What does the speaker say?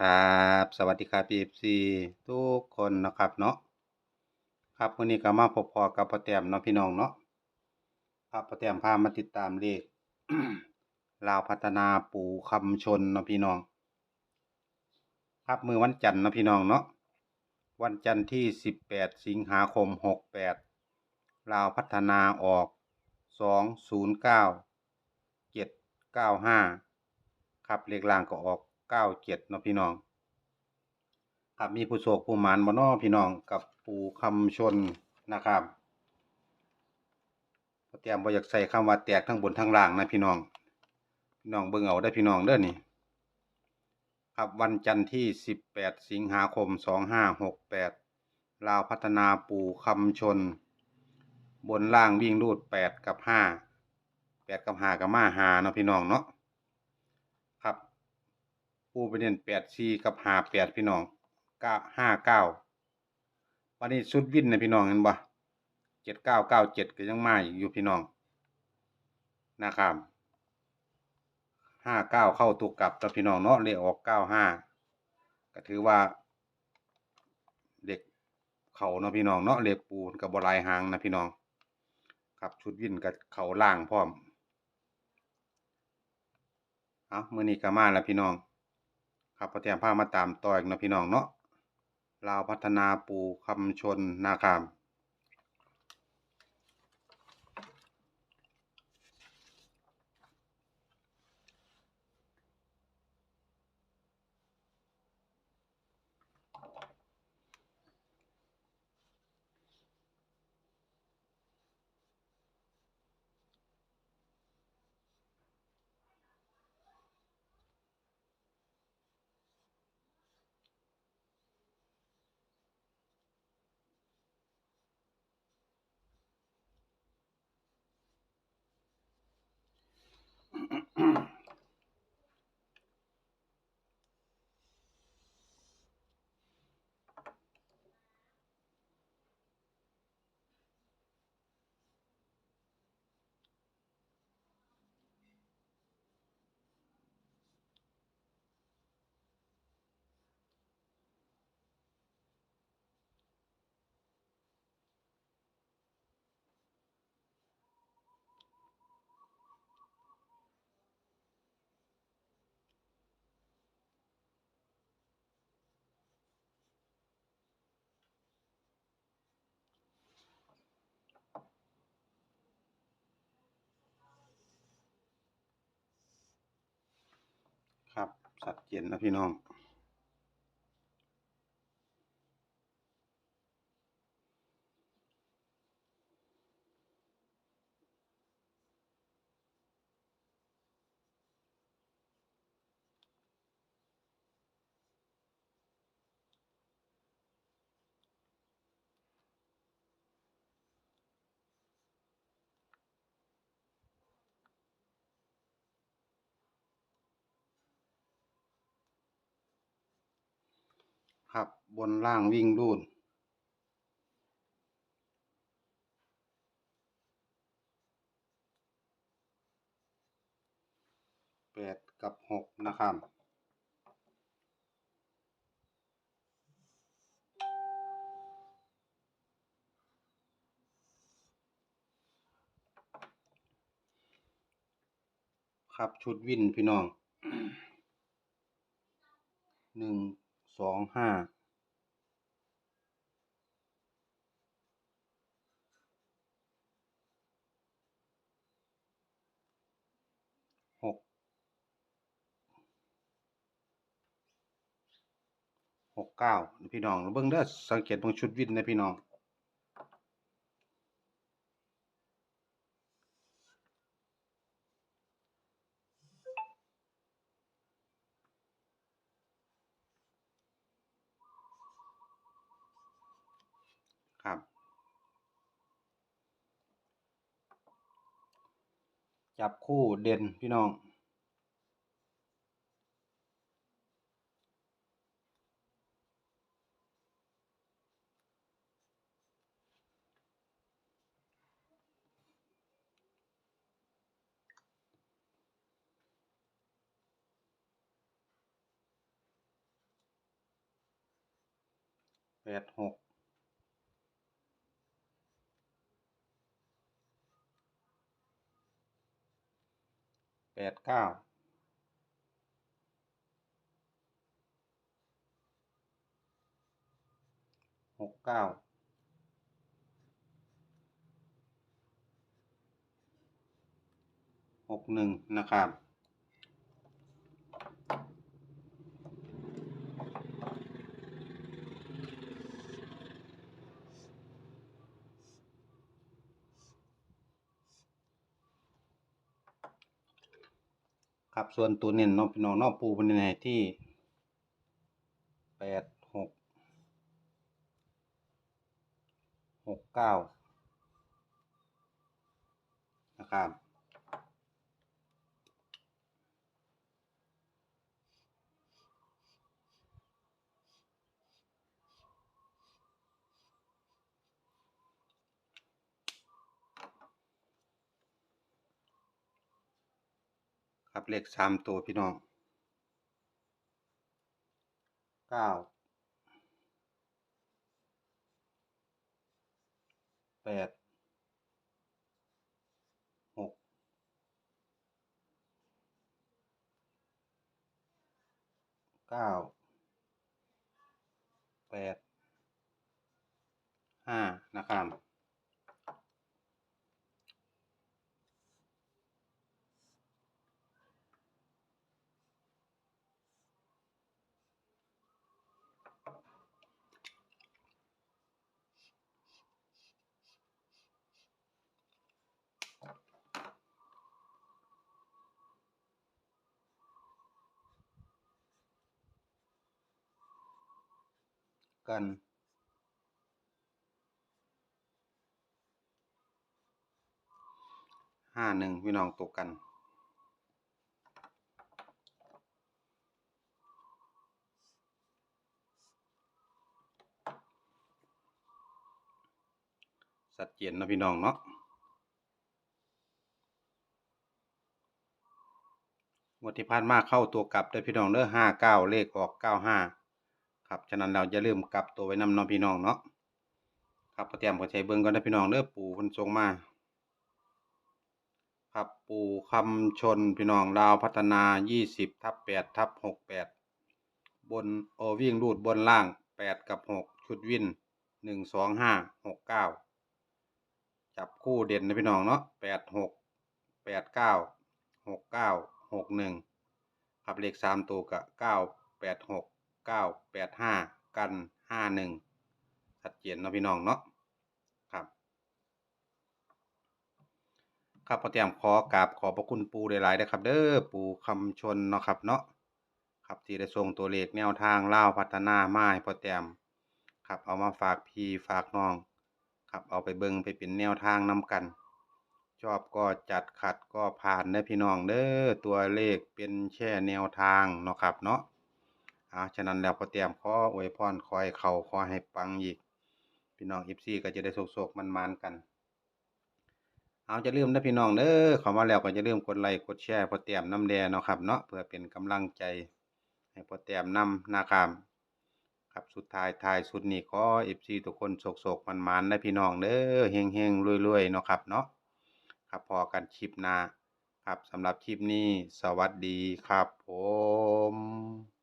ครับสวัสดีครับ FC ทุกคนนะครับเนาะครับวันนี้ก็มาพบพอกับพ่อแต้มเนาะพี่น้องเนาะครับพ่อแต้มพามาติดตามเลขลาวพัฒนาปู่คำชนเนาะพี่น้อง ครับมือวันจันทร์เนาะพี่น้องเนาะวันจันทร์ที่18สิงหาคม68ลาวพัฒนาออก209 795ครับเลขล่างก็ออก 97เจ็ดเนาะพี่น้อง ครับมีผู้โชคผู้หมานบ่นอพี่น้องกับปู่คำชนนะครับเตรียมบ่อยากใส่คำว่าแตกทั้งบนทั้งล่างนะพี่น้องพี่น้องเบิ่งเอาได้พี่น้องเด้อนี่ครับวันจันทร์ที่18สิงหาคม2568ลาวพัฒนาปู่คำชน บนล่างวิ่งรูด8กับ5 8กับ5กับมา5เนาะพี่น้องเนาะ ปูไปเน้น8 4กับ5 8พี่น้อง9 5 9วันนี้สุดวินนะพี่น้องเห็นบ่7 9 9 7ก็ยังมาอยู่พี่น้องนะครับ5 9เก้าเข้าตัวกลับแล้วพี่น้องเนาะเลขออก9 5ก็ถือว่าเด็กเขาเนาะพี่น้องเนาะเลขปูนกับบ่หลายหางนะพี่น้อง ครับชุดวินกับเขาล่างพร้อม เอามือนี้ก็มาแล้วพี่น้อง ครับพอเต้มพามาตามต่ออีกนะพี่น้องเนาะลาวพัฒนาปูคำชนนาคาม ครับสัดเจนนะพี่น้อง ครับบนล่างวิ่งรูดแปดกับหกนะครับครับชุดวินพี่น้องหนึ่ง สองห้าหกหกเก้าพี่น้องเบิ่งเด้อสังเกตบางชุดวินนะพี่น้อง จับคู่เด่นพี่น้อง แปดหก แปดเก้าหกเก้าหกหนึ่งนะครับ ครับส่วนตัวเน้นเน้องพี่น้องเนอกปูเป็นในที่แปดหกหกเก้านะครับ ครับเลขสามตัวพี่น้องเก้าแปดหกเก้าแปดห้านะครับ กัน ห้าหนึ่งพี่น้องตกกัน สัดเจนเนาะพี่น้องเนาะงวดที่ผ่านมาเข้าตัวกลับได้พี่น้องเด้อห้าเก้าเลขออกเก้าห้า ครับฉะนั้นเราจะลืมกลับตัวไว้นำเนาะพี่น้องเนาะครับเตรียมขอใช้เบิ่งก่อนนะพี่น้องเด้อปู่พิ่นส่งมา ครับปู่คำชนพี่น้องลาวพัฒนา 20ทับ8ทับ68 บนโอวิ่งรูดบนล่าง 8 กับ 6 ชุดวิน 1 2 5 6 9 จับคู่เด่นนะพี่น้องเนาะ8 6 8 9 6 9 6 1 ครับเลข 3 ตัวก็9 8 6 9 8 5กัน5 1ชัดเจนเนาะพี่น้องเนาะครับครับพอเตรียมขอกราบขอบพระคุณปูหลายๆนะครับ เด้อปูคำชนเนาะครับเนาะครับที่ได้ส่งตัวเลขแนวทางเล่าพัฒนามาให้พอเตรียมครับเอามาฝากพี่ฝากน้องครับเอาไปเบิงไปเป็นแนวทางนำกันชอบก็จัดขัดก็ผ่านเด้พี่น้องเด้อตัวเลขเป็นแค่แนวทางเนาะครับเนาะ อาฉะนั้นแล้วพอเตรียมขออวยพรขอให้เขาขอให้ปังอีก พี่น้อง FC ก็จะได้โศกๆมันๆกัน เอาจะลืมนะพี่น้องเด้อข้ามาแล้วก็จะลืมกดไลค์กดแชร์พอเตรียมน้ำแดงเนาะครับเนาะเพื่อเป็นกำลังใจ ให้พอเตรียมนำนะครับครับสุดท้ายท้ายสุดนี้ขอ FC ทุกคนโศกๆมันๆนนะพี่น้องเด้อเฮงๆรวยๆเนาะครับเนาะครับพอกันคลิปหน้าครับสำหรับคลิปนี้สวัสดีครับผม